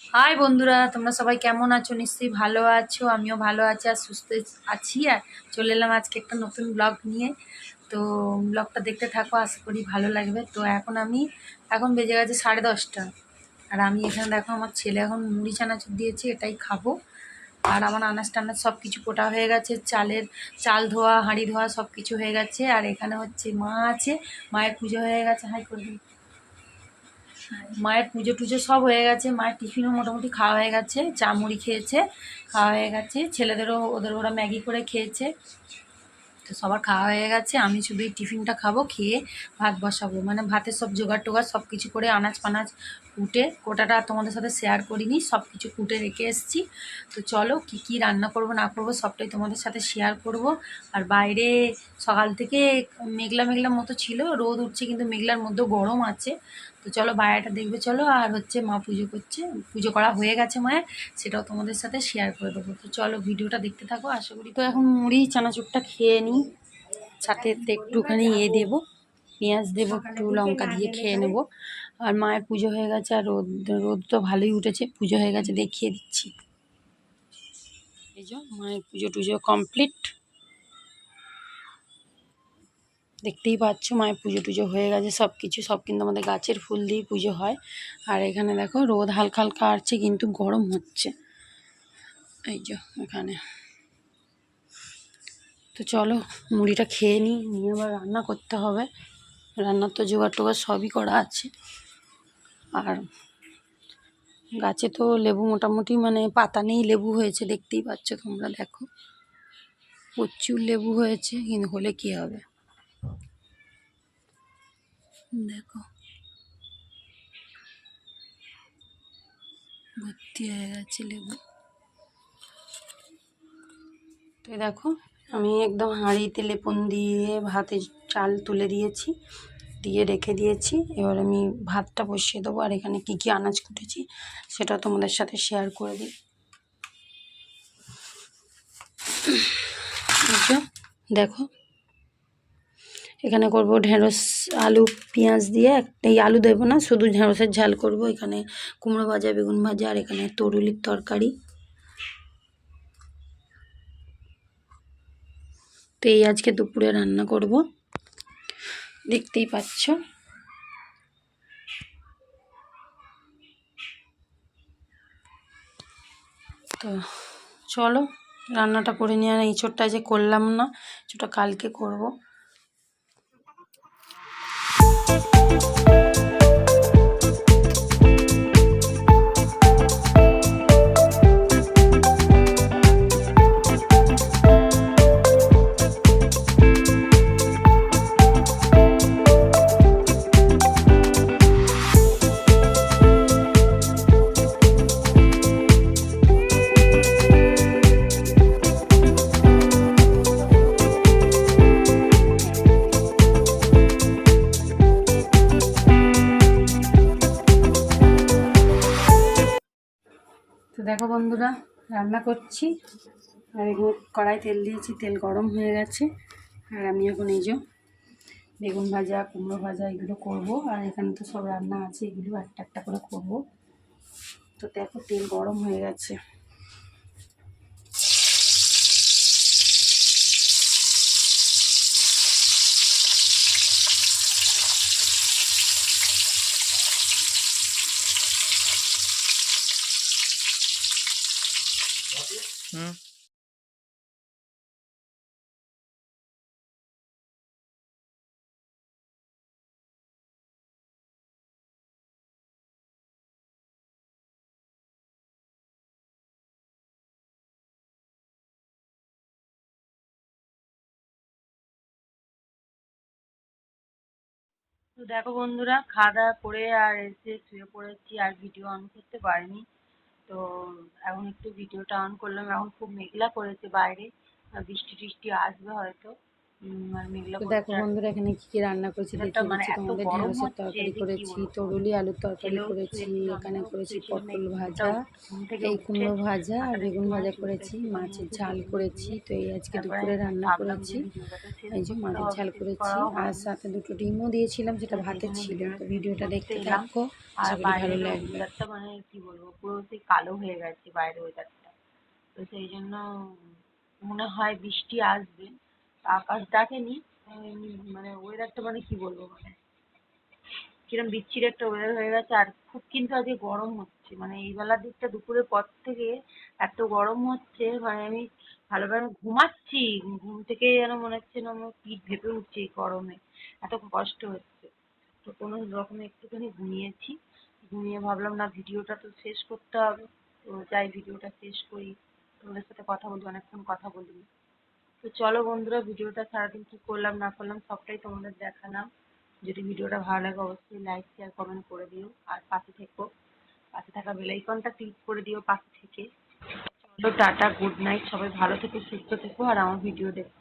High বন্ধুরা, তোমরা সবাই কেমন আছো? নিশ্চয়ই ভালো আছো, আমিও ভালো আছি আর সুস্থ আছি। আর চলে এলাম আজকে একটা নতুন ব্লগ নিয়ে। তো ব্লগটা দেখতে থাকো, আশা করি ভালো লাগবে। তো এখন আমি, এখন বেজে গেছে সাড়ে দশটা। আর আমি এখানে দেখো, আমার ছেলে এখন মুড়ি চানাচুর দিয়েছে, এটাই খাব। আর আমার আনাজ টানাজ সব কিছু কোটা হয়ে গেছে, চালের চাল ধোয়া, হাঁড়ি ধোয়া সব কিছু হয়ে গেছে। আর এখানে হচ্ছে মা আছে, মায়ের পুজো হয়ে গেছে। হাই করে দিই। মায়ের পুজো টুজো সব হয়ে গেছে। মায়ের টিফিনও মোটামুটি খাওয়া হয়ে গেছে, চা মুড়ি খেয়েছে, খাওয়া হয়ে গেছে। ছেলেদেরও, ওদের ওরা ম্যাগি করে খেয়েছে। তো সবার খাওয়া হয়ে গেছে, আমি শুধু এই টিফিনটা খাব, খেয়ে ভাত বসাবো। মানে ভাতের সব জোগাড় টোগাড় সব কিছু করে আনাজ পানাজ কুটে, কোটাটা তোমাদের সাথে শেয়ার করিনি সব কিছু কুটে রেখে এসেছি। তো চলো কি কি রান্না করব, না করব, সবটাই তোমাদের সাথে শেয়ার করব। আর বাইরে সকাল থেকে মেঘলা মেঘলা মতো ছিল, রোদ উঠছে কিন্তু মেঘলার মধ্যেও গরম আছে। তো চলো বাইরেটা দেখবে, চলো। আর হচ্ছে মা পুজো করছে, পুজো করা হয়ে গেছে মায়ের, সেটাও তোমাদের সাথে শেয়ার করে দেবো। তো চলো ভিডিওটা দেখতে থাকো, আশা করি তো এখন মুড়ি, চানাচুরটা খেয়ে নিই সাথে একটুখানি ইয়ে দেবো, পেঁয়াজ দেবো, একটু লঙ্কা দিয়ে খেয়ে নেব। আর মায়ের পুজো হয়ে গেছে, আর রোদ রোদ তো ভালোই উঠেছে, পুজো হয়ে গেছে, দেখিয়ে দিচ্ছি। এই মায়ের পুজো টুজো কমপ্লিট দেখতেই পাচ্ছ, মায়ের পুজো টুজো হয়ে গেছে, সব কিছু, সব কিন্তু আমাদের গাছের ফুল দিয়ে পুজো হয়। আর এখানে দেখো, রোদ হালকা হালকা আসছে, কিন্তু গরম হচ্ছে। এই যে এখানে। তো চলো, মুড়িটা খেয়ে নিই, নিয়ে আবার রান্না করতে হবে। রান্নার তো জোগাড় টোগাড় সবই করা আছে। আর গাছে তো লেবু মোটামুটি মানে পাতা নেই, লেবু হয়েছে, দেখতেই পাচ্ছ তোমরা, দেখো। প্রচুর লেবু হয়েছে, কিন্তু হলে কি হবে? দেখো। ভর্তি হয়ে গেছে লেবু। তো দেখো, আমি একদম হাঁড়িতে লেপন দিয়ে ভাতে চাল তুলে দিয়েছি। দিয়ে রেখে দিয়েছি। এবার আমি ভাতটা বসিয়ে দেবো। আর এখানে কি কি আনাজ কুটেছি সেটা তোমাদের সাথে শেয়ার করে দিই। দেখো। এখানে করব ঢেঁড়স, আলু, পেঁয়াজ দিয়ে এই আলু দেবো না, শুধু ঢেঁড়সের ঝাল করব। এখানে কুমড়ো ভাজা, বেগুন ভাজা, আর এখানে তরুলির তরকারি। তো এই আজকে দুপুরে রান্না করব। দেখতেই পাচ্ছ। তো চলো, রান্নাটা করে নিয়ে আর এঁচোড়টা যে করলাম না, সেটা কালকে করব। দেখো বন্ধুরা, রান্না করছি। আর এগুলো কড়াই তেল দিয়েছি, তেল গরম হয়ে গেছে। আর আমি এখন এই যে বেগুন ভাজা, কুমড়ো ভাজা এগুলো করব। আর এখানে তো সব রান্না আছে, এগুলো একটা একটা করে করব। তো দেখো তেল গরম হয়ে গেছে। তো দেখো বন্ধুরা খাওয়া দাওয়া করে আর এসে শুয়ে পড়েছি আর ভিডিও অন করতে পারিনি। তো এখন একটু ভিডিওটা অন করলাম। এখন খুব মেঘলা করেছে বাইরে। বৃষ্টি টিষ্টি আসবে হয়তো। করছে দেখো বন্ধুরা এখানে কি কি রান্না করেছি দেখিয়ে মানে তোমাদের ঢেঁড়সের তরকারি করেছি তরুলি আলুর তরকারি করেছি এখানে করেছি পটল ভাজা এই কুমড়ো ভাজা আর বেগুন ভাজা করেছি মাছের ঝাল করেছি তো এই আজকে দুপুরে রান্না করেছি। এই যে মাছের ঝাল করেছি আর সাথে দুটো ডিমও দিয়েছিলাম যেটা তো ভাতে ছিল তো ভিডিওটা দেখতে। থাকো আর ভালো লাগবে। মানে কি বলব পুরো সেই কালো হয়ে গেছে বাইরের ওয়েদারটা তো সেই জন্য মনে হয় বৃষ্টি আসবে আকাশ ডাকেনি মানে ওয়েদারটা মানে কি বলব মানে? কিরম বিচ্ছিরি একটা ওয়েদার হয়ে গেছে আর খুব কিন্তু আজকে গরম হচ্ছে। মানে এই বেলার দিকটা দুপুরের পর থেকে এত গরম হচ্ছে মানে আমি ভালোভাবে ঘুমাচ্ছি। ঘুম থেকে যেন মনে হচ্ছে না আমার পিঠ ভেপে উঠছে এই গরমে। এত কষ্ট হচ্ছে। তো কোনো রকমে একটুখানি ঘুমিয়েছি। ঘুমিয়ে ভাবলাম, না, ভিডিওটা তো শেষ করতে হবে। তো যাই, ভিডিওটা শেষ করি। তোমাদের সাথে কথা বলি অনেকক্ষণ কথা বলি তো চলো বন্ধুরা, ভিডিওটা সারাদিন কি করলাম, না করলাম, সবটাই তোমাদের দেখালাম। যদি ভিডিওটা ভালো লাগে, অবশ্যই লাইক শেয়ার কমেন্ট করে দিও। আর পাশে থেকো। পাশে থাকা বেলাইকনটা ক্লিক করে দিও পাশে থেকে। চলো টাটা গুড নাইট সবাই ভালো থেকো, সুস্থ থেকো, আর আমার ভিডিও দেখো।